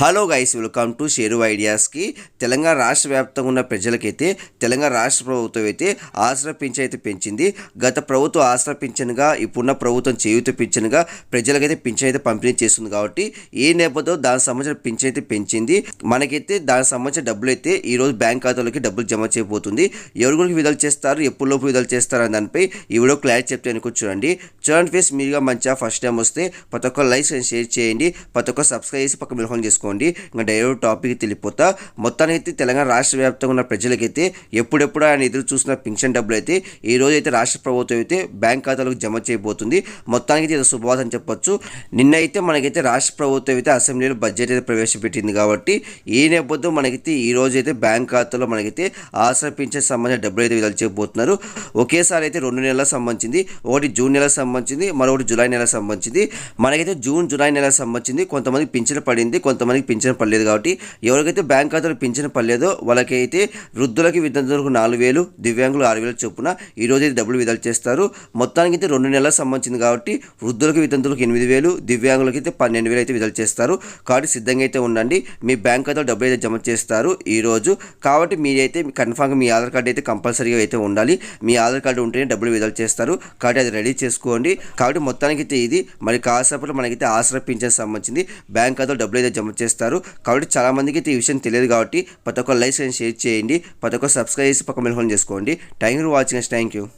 Hello guys welcome to Sheru ఐడియాస్కి Telangana రాష్ట్ర వ్యాప్తంగా ఉన్న ప్రజలకైతే తెలంగాణ రాష్ట్ర ప్రభుత్వం అయితే ఆసరా పింఛన్ అయితే పెంచింది. గత ప్రభుత్వం ఆసరా పింఛన్గా ఇప్పుడున్న ప్రభుత్వం చేయూత పింఛన్గా ప్రజలకైతే పింఛన్ అయితే పంపిణీ చేస్తుంది కాబట్టి ఏ నేపథ్యంలో దానికి సంబంధించిన పింఛన్ అయితే పెంచింది? మనకైతే దానికి సంబంధించిన డబ్బులు అయితే ఈరోజు బ్యాంక్ ఖాతాలోకి డబ్బులు జమ చేయబోతుంది. ఎవరి గురించి విడుదల చేస్తారు? ఎప్పుడు లోపు విడుదల చేస్తారు? అనే దానిపై ఈ వీడియో క్లారిటీ చెప్తే అనుకో చూడండి. చూడండి ఫేస్ మీరుగా మంచిగా ఫస్ట్ టైం వస్తే ప్రతి ఒక్క లైక్ అండ్ షేర్ చేయండి. ప్రతి ఒక్క సబ్స్క్రైబ్ చేసి పక్క మిల్హోన్ చేసుకోండి ఇంకా డైరెక్ట్ టాపిక్ తెలిపోతా మొత్తానికి అయితే తెలంగాణ రాష్ట్ర వ్యాప్తంగా ఉన్న ప్రజలకైతే ఎప్పుడెప్పుడు ఆయన ఎదురు చూసిన పింఛన్ డబ్బులు అయితే ఈ రోజు అయితే రాష్ట్ర ప్రభుత్వం అయితే బ్యాంక్ ఖాతాలకు జమ చేయబోతుంది. మొత్తానికి అయితే ఇది శుభవార్త అని చెప్పొచ్చు. నిన్న అయితే మనకైతే రాష్ట్ర ప్రభుత్వం అయితే అసెంబ్లీలో బడ్జెట్ అయితే ప్రవేశపెట్టింది కాబట్టి ఈ నేపథ్యం మనకైతే ఈ రోజు అయితే బ్యాంక్ ఖాతాలో మనకైతే ఆసరా పింఛన్ సంబంధించిన డబ్బులు అయితే విడుదల చేయబోతున్నారు. ఒకేసారి అయితే రెండు నెలలకు సంబంధించింది. ఒకటి జూన్ నెలకు సంబంధించింది. మరొకటి జూలై నెలకు సంబంధించింది. మనకైతే జూన్ జూలై నెలకు సంబంధించింది. కొంతమంది పింఛన్ పడింది. కొంతమంది వారికి పింఛన్ పడలేదు కాబట్టి ఎవరికైతే బ్యాంక్ ఖాతాలో పింఛన్ పడలేదో వాళ్ళకైతే వృద్ధులకి విద్యార్థులకు నాలుగు వేలు దివ్యాంగులు ఆరు వేలు చొప్పున ఈ అయితే డబ్బులు విడుదల చేస్తారు. మొత్తానికి అయితే రెండు నెలలకు సంబంధించింది కాబట్టి వృద్ధులకు విద్యార్థులకు ఎనిమిది వేలు దివ్యాంగులకి అయితే పన్నెండు వేలు అయితే విడుదల చేస్తారు. కాబట్టి సిద్ధంగా అయితే ఉండండి. మీ బ్యాంక్ ఖాతాలో డబ్బులు అయితే జమ చేస్తారు ఈరోజు కాబట్టి మీరైతే కన్ఫామ్గా మీ ఆధార్ కార్డు అయితే కంపల్సరీగా అయితే ఉండాలి. మీ ఆధార్ కార్డు ఉంటేనే డబ్బులు విడుదల చేస్తారు. కాబట్టి అది రెడీ చేసుకోండి. కాబట్టి మొత్తానికి అయితే ఇది. మరి కాసేపట్లో మనకైతే ఆసరా పింఛన్ సంబంధించింది. బ్యాంక్ ఖాతాలో డబ్బులు అయితే జమ చేస్తారు. కాబట్టి చాలా మందికి అయితే ఈ విషయం తెలియదు కాబట్టి ప్రతి ఒక్క లైక్ అండ్ షేర్ చేయండి ప్రతి ఒక్క సబ్స్క్రైబ్ చేసి పక్క మెల్ఫోన్ చేసుకోండి. Thank you for watching thank you